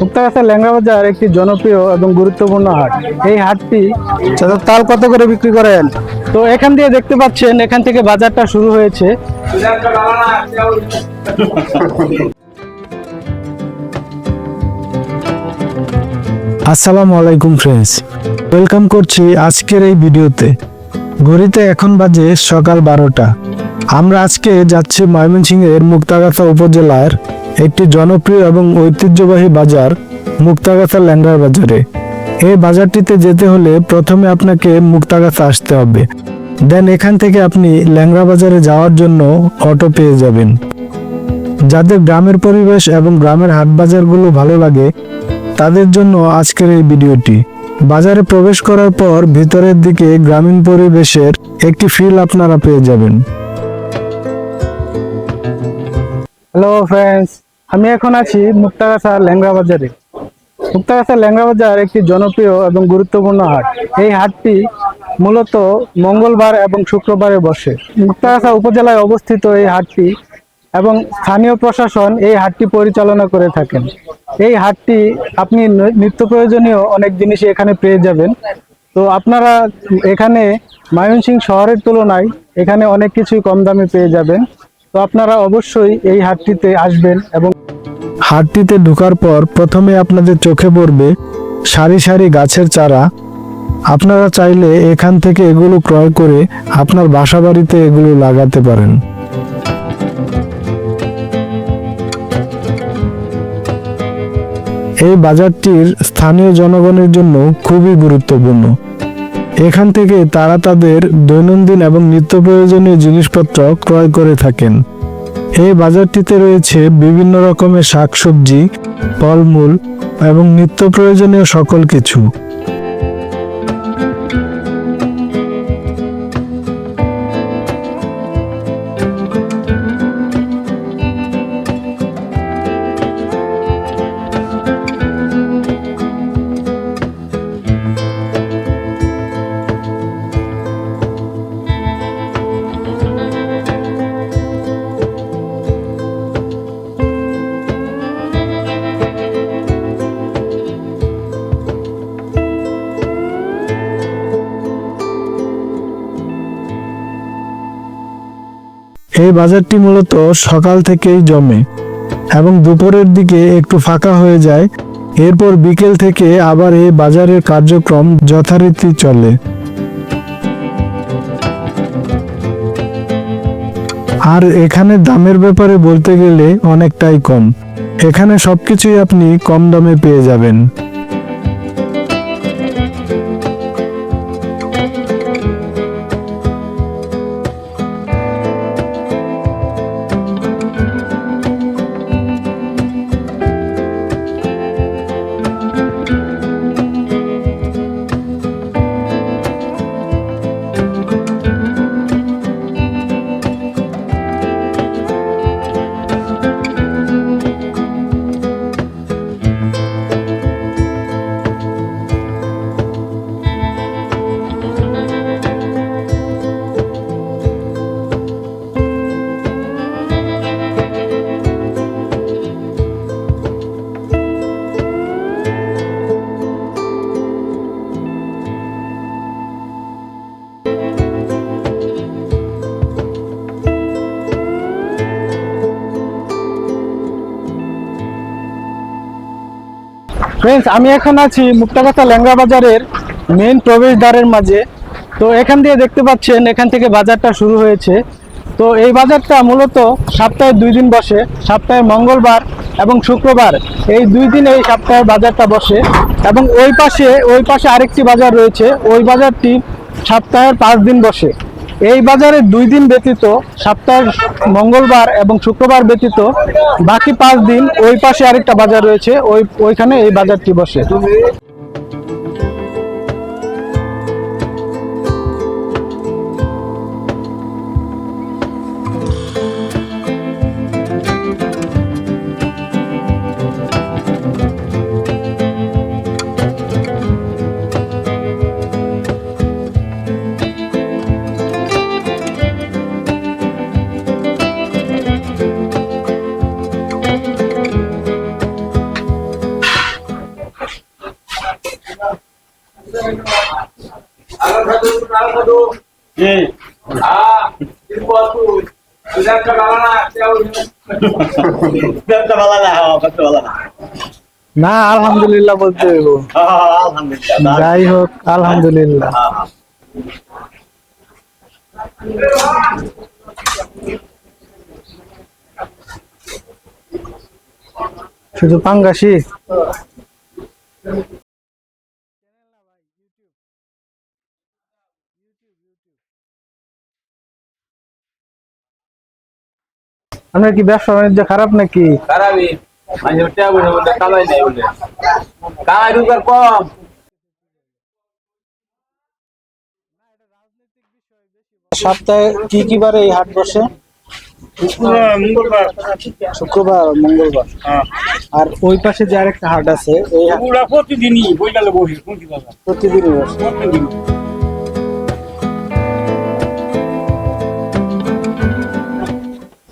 মুক্তাগাছা ল্যাংড়া বাজার একটি জনপ্রিয় এবং গুরুত্বপূর্ণ হাট। এই হাটটি তাল কত করে বিক্রি করেন? তো এখান দিয়ে দেখতে পাচ্ছেন এখান থেকে বাজারটা শুরু হয়েছে। আসসালামু আলাইকুম ফ্রেন্ডস ওয়েলকাম করছি আজকের এই ভিডিওতে। ঘড়িতে এখন বাজে সকাল বারোটা। আমরা আজকে যাচ্ছি ময়মনসিংহের মুক্তাগাছা উপজেলার একটি জনপ্রিয় এবং ঐতিহ্যবাহী বাজার, মুক্তাগাছা ল্যাংড়ার বাজারে। এই বাজারটিতে যেতে হলে প্রথমে আপনাকে মুক্তাগাছা আসতে হবে। দেন এখান থেকে আপনি ল্যাংড়া বাজারে যাওয়ার জন্য অটো পেয়ে যাবেন। যাদের গ্রামের পরিবেশ এবং গ্রামের হাট বাজারগুলো ভালো লাগে, তাদের জন্য আজকের এই ভিডিওটি। বাজারে প্রবেশ করার পর ভিতরের দিকে গ্রামীণ পরিবেশের একটি ফিল আপনারা পেয়ে যাবেন। হ্যালো ফ্রেন্ডস আমি এখন আছি মুক্তাগাছা ল্যাংরা বাজারে। মুক্তাগাছা ল্যাংড়া বাজার একটি জনপ্রিয় এবং গুরুত্বপূর্ণ হাট। এই হাটটি মূলত মঙ্গলবার এবং শুক্রবারে বসে। মুক্তাগাছা উপজেলায় অবস্থিত এই হাটটি এবং স্থানীয় প্রশাসন এই হাটটি পরিচালনা করে থাকেন। এই হাটটি আপনি নিত্য প্রয়োজনীয় অনেক জিনিস এখানে পেয়ে যাবেন। তো আপনারা এখানে ময়মনসিংহ শহরের তুলনায় এখানে অনেক কিছুই কম দামে পেয়ে যাবেন। তো আপনারা অবশ্যই এই হাটটিতে আসবেন এবং হাটটিতে ঢোকার পর প্রথমে আপনাদের চোখে পড়বে সারি সারি গাছের চারা। আপনারা চাইলে এখান থেকে এগুলো ক্রয় করে আপনার বাসা বাড়িতে এগুলো লাগাতে পারেন। এই বাজারটির স্থানীয় জনগণের জন্য খুবই গুরুত্বপূর্ণ। এখান থেকে তারা তাদের দৈনন্দিন এবং নিত্য প্রয়োজনীয় জিনিসপত্র ক্রয় করে থাকেন। এই বাজারটিতে রয়েছে বিভিন্ন রকমের শাকসবজি, ফলমূল এবং নিত্য প্রয়োজনীয় সকল কিছু। এই বাজারটি মূলত সকাল থেকেই জমে এবং দুপুরের দিকে একটু ফাঁকা হয়ে যায়। এরপর বিকেল থেকে আবার এই বাজারের কার্যক্রম যথারীতি চলে। আর এখানে দামের ব্যাপারে বলতে গেলে অনেকটাই কম। এখানে সবকিছুই আপনি কম দামে পেয়ে যাবেন। ফ্রেন্ডস আমি এখন আছি মুক্তাগাছা ল্যাংড়া বাজারের মেইন প্রবেশদ্বারের মাঝে। তো এখান দিয়ে দেখতে পাচ্ছেন এখান থেকে বাজারটা শুরু হয়েছে। তো এই বাজারটা মূলত সপ্তাহে দুই দিন বসে, সপ্তাহে মঙ্গলবার এবং শুক্রবার। এই দুই দিন এই সপ্তাহে বাজারটা বসে এবং ওই পাশে ওই পাশে আরেকটি বাজার রয়েছে। ওই বাজারটি সপ্তাহের পাঁচ দিন বসে। এই বাজারে দুই দিন ব্যতীত, সপ্তাহের মঙ্গলবার এবং শুক্রবার ব্যতীত, বাকি পাঁচ দিন ওই পাশে আরেকটা বাজার রয়েছে, ওই ওইখানে এই বাজারটি বসে। না আলহামদুলিল্লাহ বলতে যাই হোক আলহামদুলিল্লাহ। শুধু পাঙ্গাসি আপনার কি ব্যবসা বাণিজ্য খারাপ নাকি? খারাপই। মাঝে কামাই নাই বলে। কামাই রোজগার কম সপ্তাহে কি কি বারে এই হাট বসে? মঙ্গলবার। শুক্রবার মঙ্গলবার। হ্যাঁ। আর ওই পাশে যে আরেকটা হাট আছে প্রতিদিনই বইটালে বসে প্রতিদিনই বসে।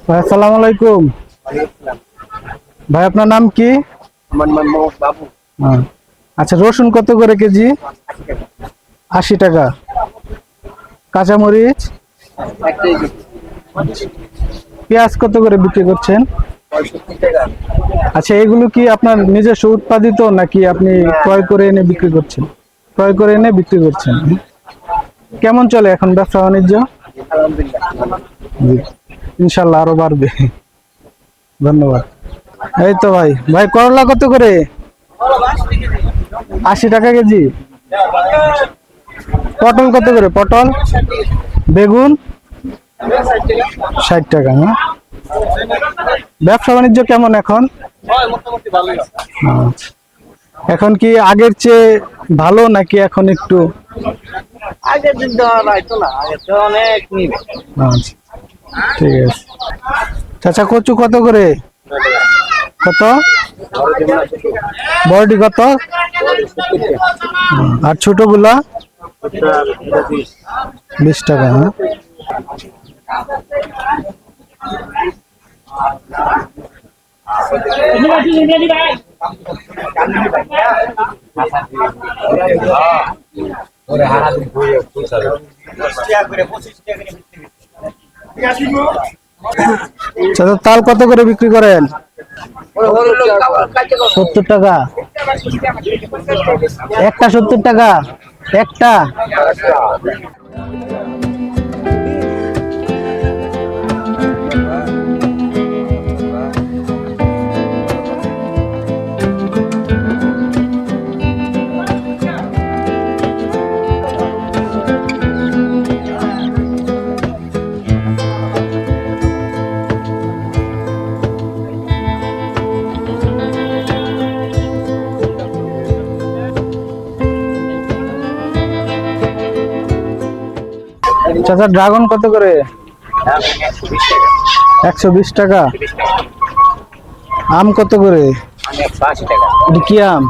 ভাই আসসালামু আলাইকুম। ভাই আপনার নাম কি? বাবু। হ্যাঁ। আচ্ছা রসুন কত করে কেজি? আশি টাকা। কাঁচামরিচ? পেঁয়াজ কত করে বিক্রি করছেন? আচ্ছা এগুলো কি আপনার নিজস্ব উৎপাদিত নাকি আপনি ক্রয় করে এনে বিক্রি করছেন? ক্রয় করে এনে বিক্রি করছেন। কেমন চলে এখন ব্যবসা বাণিজ্য? জি। ইনশাল্লাহ আরও বাড়বে। ধন্যবাদ। এই তো ভাই ভাই করলা কত করে? আশি টাকা কেজি? পটল কত করে? পটল? বেগুন? ষাট টাকা না? ব্যবসা বাণিজ্য কেমন এখন? আচ্ছা। এখন কি আগের চেয়ে ভালো নাকি এখন একটু? আগের দিন তো অনেক ঠিক আছে। চাচা কচু কত করে? কত? বড়টি কত? আর ছোটগুলা? বিশ টাকা হ্যাঁ। চাচা তাল কত করে বিক্রি করেন? সত্তর টাকা। একটা সত্তর টাকা? একটা? চাচা ড্রাগন কত করে? একশো বিশ টাকা। আম কত করে? কি আম?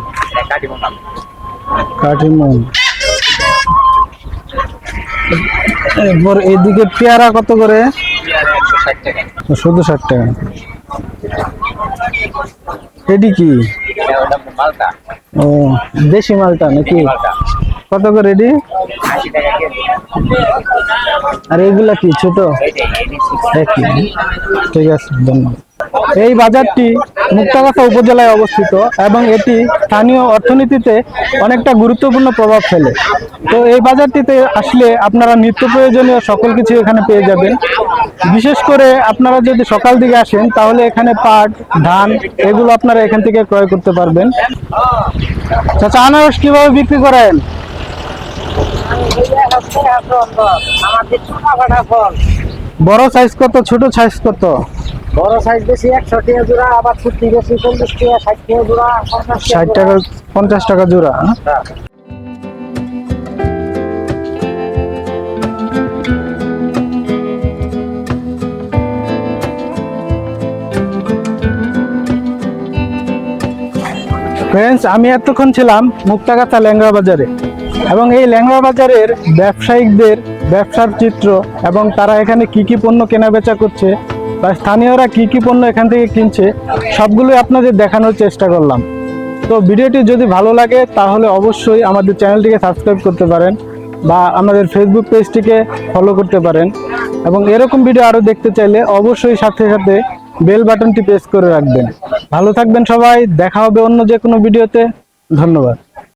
কাঠিমন এরপর এদিকে পেয়ারা কত করে? শুধু ষাট টাকা। এটি কি? ও, দেশি মালটা নাকি? কত করে এটি? আর এগুলা কি, ছোট? ঠিক আছে, ধন্যবাদ। এই বাজারটি মুক্তাগাছা উপজেলায় অবস্থিত এবং এটি স্থানীয় অর্থনীতিতে অনেকটা গুরুত্বপূর্ণ প্রভাব ফেলে। তো এই বাজারটিতে আসলে আপনারা নিত্য প্রয়োজনীয় সকল কিছু এখানে পেয়ে যাবেন। বিশেষ করে আপনারা যদি সকাল দিকে আসেন, তাহলে এখানে পাট, ধান এগুলো আপনারা এখান থেকে ক্রয় করতে পারবেন। চাচা, আনারস কীভাবে বিক্রি করেন আমাদের ছোটা ফাটা ফল বড় সাইজ কত ছোট সাইজ কত? বড় সাইজ বেশি একশো টাকা জোড়া আবার ছুটি বেশি চল্লিশ টাকা ষাট টাকা জোড়া ষাট টাকা পঞ্চাশ টাকা জোড়া হ্যাঁ? ফ্রেন্ডস আমি এতক্ষণ ছিলাম মুক্তাগাছা ল্যাংড়া বাজারে। এবং এই ল্যাংড়া বাজারের ব্যবসায়িকদের ব্যবসার চিত্র এবং তারা এখানে কি কি পণ্য কেনা বেচা করছে বা স্থানীয়রা কি কি পণ্য এখান থেকে কিনছে, সবগুলোই আপনাদের দেখানোর চেষ্টা করলাম। তো ভিডিওটি যদি ভালো লাগে, তাহলে অবশ্যই আমাদের চ্যানেলটিকে সাবস্ক্রাইব করতে পারেন বা আমাদের ফেসবুক পেজটিকে ফলো করতে পারেন। এবং এরকম ভিডিও আরও দেখতে চাইলে অবশ্যই সাথে সাথে বেল বাটনটি প্রেস করে রাখবেন। ভালো থাকবেন সবাই, দেখা হবে অন্য যে কোনো ভিডিওতে ধন্যবাদ।